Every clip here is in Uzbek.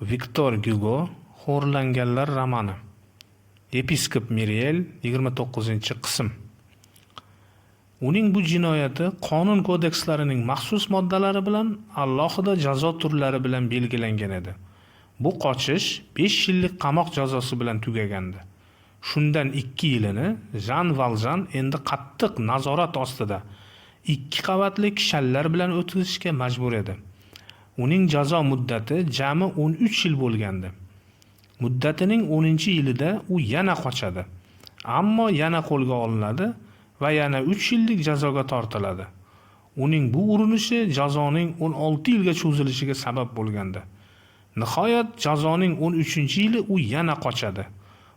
Viktor Gyugo Xo'rlanganlar romani. Yepiskop Miriel 29-qism. Uning bu jinoyati qonun kodekslarining maxsus moddalari bilan alohida jazo turlari bilan belgilangan edi. Bu qochish 5 yillik qamoq jazosi bilan tugagandi. Shundan 2 yilini Jan Valjan endi qattiq nazorat ostida ikki qavatli kishanlar bilan o'tkazishga majbur edi. Uning jazo muddati jami 13 yil bo'lgandi. Muddatining 10-yilida u yana qochadi. Ammo yana qo'lga olinadi va yana 3 yillik jazoga tortiladi. Uning bu urinishi jazoning 16 yilga cho'zilishiga sabab bo'lgandi. Nihoyat jazoning 13-yili u yana qochadi.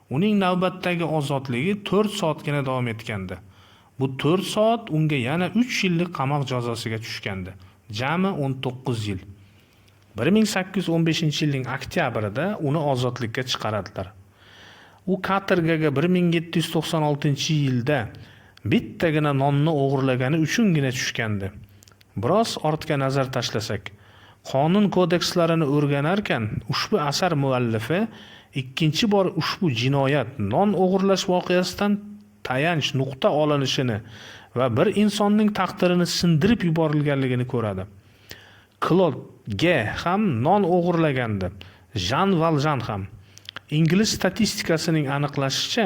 Uning navbatdagi ozodligi 4 soatgina davom etgandi. Bu 4 soat unga yana 3 yillik qamoq jazosiga tushgandi. Jami 19 yil. 1815-yilning oktyabrida uni ozodlikka chiqaradilar. U katorgaga 1796-yilda bittagina nonni o'g'irlagani uchungina tushgandi. Biroz ortga nazar tashlasak, qonun kodekslarini o'rganarkan ushbu asar muallifi ikkinchi bor ushbu jinoyat non o'g'irlash voqeasidan tayanch nuqta olinishini va bir insonning taqdirini sindirib yuborilganligini ko'radi. Klod G ham non o'g'irlagandi. Jan Valjan ham. Ingliz statistikasining aniqlashicha,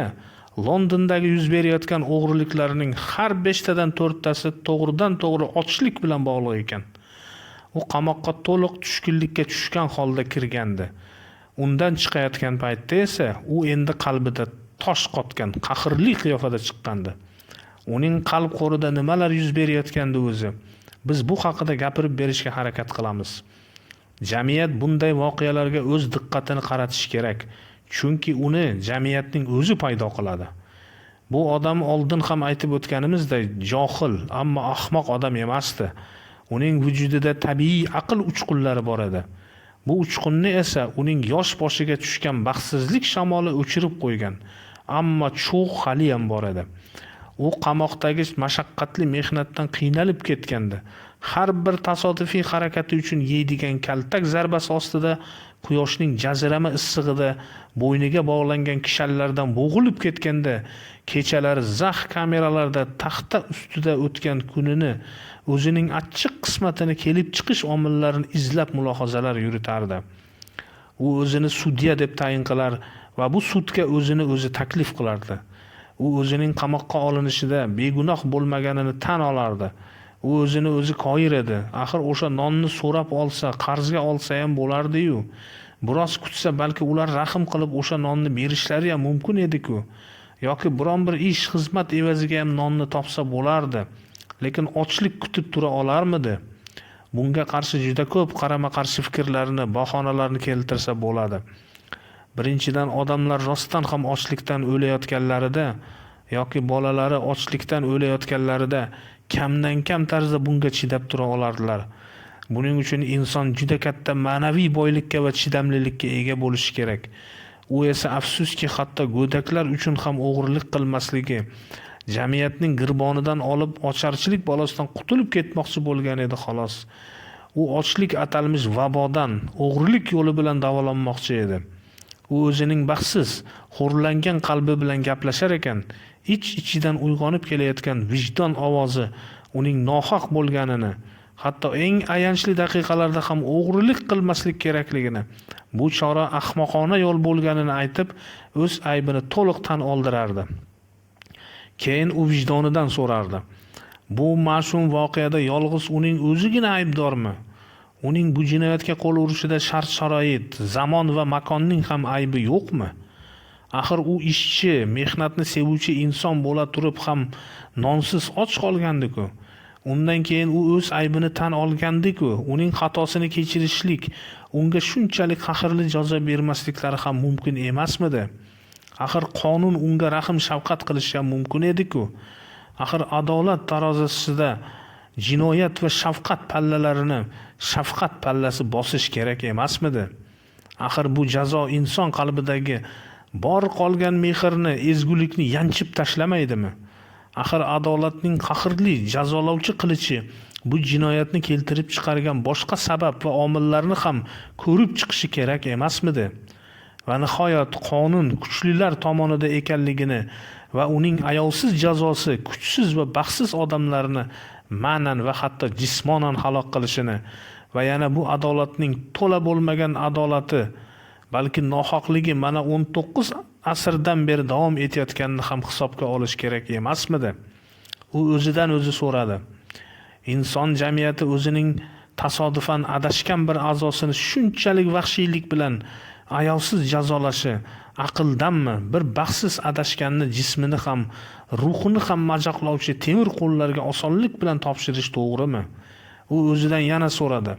Londondagi yuz berayotgan o'g'riliklarning har beshtadan to'rttasi to'g'ridan to'g'ri ochlik bilan bog'liq ekan. U qamoqqa to'liq tushkunlikka tushgan holda kirgandi. Undan chiqayotgan paytda esa u endi qalbida tosh qotgan qahrli qiyofada chiqqandi. Uning qalb qo'rida nimalar yuz berayotgandi o'zi. Biz bu haqida gapirib berishga harakat qilamiz. Jamiyat bunday voqealarga o'z diqqatini qaratishi kerak, chunki uni jamiyatning o'zi paydo qiladi. Bu odam oldin ham aytib o'tganimizday johil, ammo ahmoq odam emasdi. Uning vujudida tabiiy aql uchqunlari bor edi. Bu uchqunni esa uning yosh boshiga tushgan baxtsizlik shamoli o'chirib qo'ygan. Ammo cho'g' hali ham bor edi. U qamoqdagi mashaqqatli mehnatdan qiynalib ketgandi. Har bir tasodifiy harakati uchun yeydigan kaltak zarbasi ostida quyoshning jazirama issig'ida bo'yniga bog'langan kishanlardan bo'g'ilib ketganda kechalari zax kameralarda taxta ustida o'tgan kunini o'zining achchiq qismatini kelib chiqish omillarini izlab mulohazalar yuritardi. U o'zini sudya deb tayin qilar va bu sudga o'zini o'zi taklif qilardi. U o'zining qamoqqa olinishida begunoh bo'lmaganini tan olardi. U o'zini o'zi koyir edi. Axir o'sha nonni so'rab olsa, qarzga olsa ham bo'lardi-yu. Biroz kutsa balki ular rahm qilib o'sha nonni berishlari ham mumkin edi-ku. yoki biron bir ish xizmat evaziga ham nonni topsa bo'lardi. Lekin ochlik kutib tura olarmidi? Bunga qarshi juda ko'p qarama-qarshi fikrlarni, bahonalarni keltirsa bo'ladi. Birinchidan odamlar rostdan ham ochlikdan o'layotganlarida yoki bolalari ochlikdan o'layotganlarida kamdan kam tarzda bunga chidab tura olardilar. Buning uchun inson juda katta ma'naviy boylikka va chidamlilikka ega bo'lishi kerak. U esa afsuski hatto go'daklar uchun ham o'g'irlik qilmasligi, jamiyatning girbonidan olib ocharchilik balosidan qutulib ketmoqchi bo'lgan edi xolos. U ochlik atalmish vabodan o'g'irlik yo'li bilan davolanmoqchi edi. U o'zining baxtsiz, xo'rlangan qalbi bilan gaplashar ekan, ich-ichidan uyg'onib kelayotgan vijdon ovozi uning nohaq bo'lganini, hatto eng ayanchli daqiqalarda ham o'g'rilik qilmaslik kerakligini, bu chora ahmoqona yo'l bo'lganini aytib, o'z aybini to'liq tan oldirardi. Keyin u vijdonidan so'rardi. Bu mash'um voqeada yolg'iz uning o'zigina aybdormi? Uning bu jinoyatga qo'l urishida shart-sharoit, zamon va makonning ham aybi yo'qmi? Axir u ishchi, mehnatni sevuvchi inson bo'la turib ham nonsiz och qolgandiku. Undan keyin u o'z aybini tan olgandiku. Uning xatosini kechirishlik, unga shunchalik qahrli jazo bermasliklari ham mumkin emasmidi? Axir qonun unga rahm shafqat qilishi ham mumkin edi-ku. Axir adolat tarozisida jinoyat va shafqat pallalarini shafqat pallasi bosish kerak emasmidi? Axir bu jazo inson qalbidagi bor qolgan mehrni, ezgulikni yanchib tashlamaydimi? Axir adolatning qahrli jazolovchi qilichi bu jinoyatni keltirib chiqargan boshqa sabab va omillarni ham ko'rib chiqishi kerak emasmidi va nihoyat qonun kuchlilar tomonida ekanligini va uning ayovsiz jazosi kuchsiz va baxtsiz odamlarni ma'nan va hatto jismonan halok qilishini va yana bu adolatning to'la bo'lmagan adolati balki nohaqligi mana o'n to'qqiz asrdan beri davom etayotganini ham hisobga olish kerak emasmidi? U o'zidan o'zi so'radi. Inson jamiyati o'zining tasodifan adashgan bir a'zosini shunchalik vahshiylik bilan ayovsiz jazolashi aqldanmi? Bir baxtsiz adashganni jismini ham ruhini ham majaqlovchi temir qo'llarga osonlik bilan topshirish to'g'rimi? U o'zidan yana so'radi.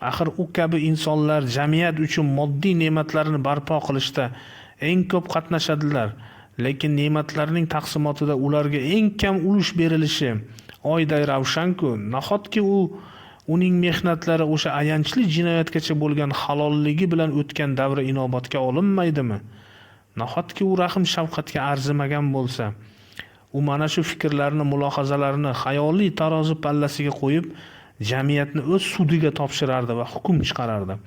Axir u kabi insonlar jamiyat uchun moddiy ne'matlarni barpo qilishda eng ko'p qatnashadilar. Lekin ne'matlarning taqsimotida ularga eng kam ulush berilishi oyday ravshanku. Nahotki u uning mehnatlari o'sha ayanchli jinoyatgacha bo'lgan halolligi bilan o'tgan davri inobatga olinmaydimi? Nahotki u rahm shafqatga arzimagan bo'lsa? U mana shu fikrlarni mulohazalarini xayoliy tarozi pallasiga qo'yib jamiyatni o'z sudiga topshirardi va hukm chiqarardi.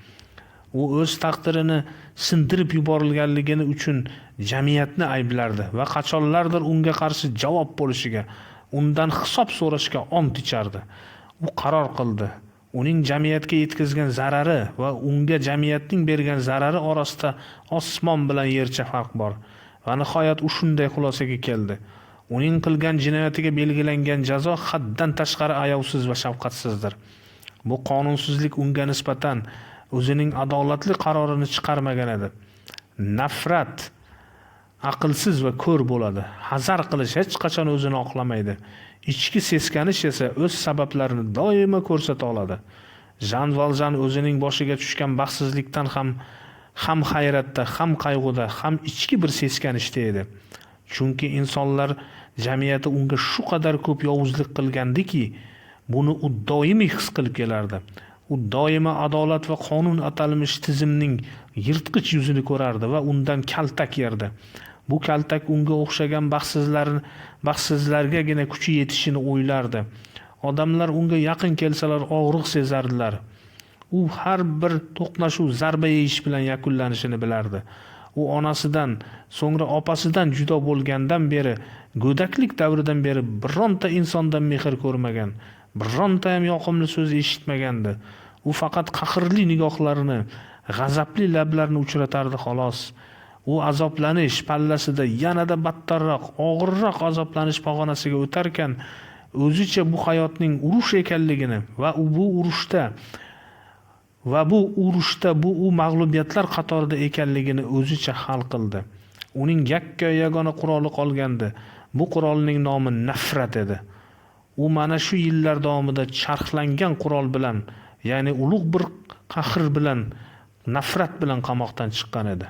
U o'z taqdirini sindirib yuborilganligini uchun jamiyatni ayblardi va qachonlardir unga qarshi javob bo'lishiga undan hisob so'rashga ont ichardi. Qaror qildi. Uning jamiyatga yetkazgan zarari va unga jamiyatning bergan zarari orasida osmon bilan yercha farq bor. Va nihoyat u shunday xulosaga keldi. Uning qilgan jinoyatiga belgilangan jazo haddan tashqari ayovsiz va shafqatsizdir. Bu qonunsizlik unga nisbatan o'zining adolatli qarorini chiqarmagan edi. Nafrat aqlsiz va ko'r bo'ladi. Hazar qilish hech qachon o'zini oqlamaydi. Ichki seskanish esa o'z sabablarini doimo ko'rsata oladi. Jan valjan o'zining boshiga tushgan baxtsizlikdan ham ham hayratda ham qayg'uda ham ichki bir seskanishda edi. Chunki insonlar jamiyati unga shu qadar ko'p yovuzlik qilgandiki buni u doimiy his qilib kelardi. U doimo adolat va qonun atalmish tizimning yirtqich yuzini ko'rardi va undan kaltak yerdi. Bu kaltak unga o'xshagan baxtsizlar baxtsizlargagina kuchi yetishini o'ylardi. Odamlar unga yaqin kelsalar og'riq sezardilar. U har bir to'qnashuv zarba yeyish bilan yakunlanishini bilardi. U onasidan so'ngra opasidan judo bo'lgandan beri go'daklik davridan beri bironta insondan mehr ko'rmagan bironta ham yoqimli so'z eshitmagandi. U faqat qahrli nigohlarini g'azabli lablarini uchratardi xolos. U azoblanish pallasida yanada battarroq og'irroq azoblanish pog'onasiga o'tarkan o'zicha bu hayotning urush ekanligini va u bu urushda va bu urushda bu u mag'lubiyatlar qatorida ekanligini o'zicha hal qildi. Uning yakka yagona quroli qolgandi. Bu qurolning nomi nafrat edi. U mana shu yillar davomida charxlangan qurol bilan ya'ni ulug' bir qahr bilan nafrat bilan qamoqdan chiqqan edi.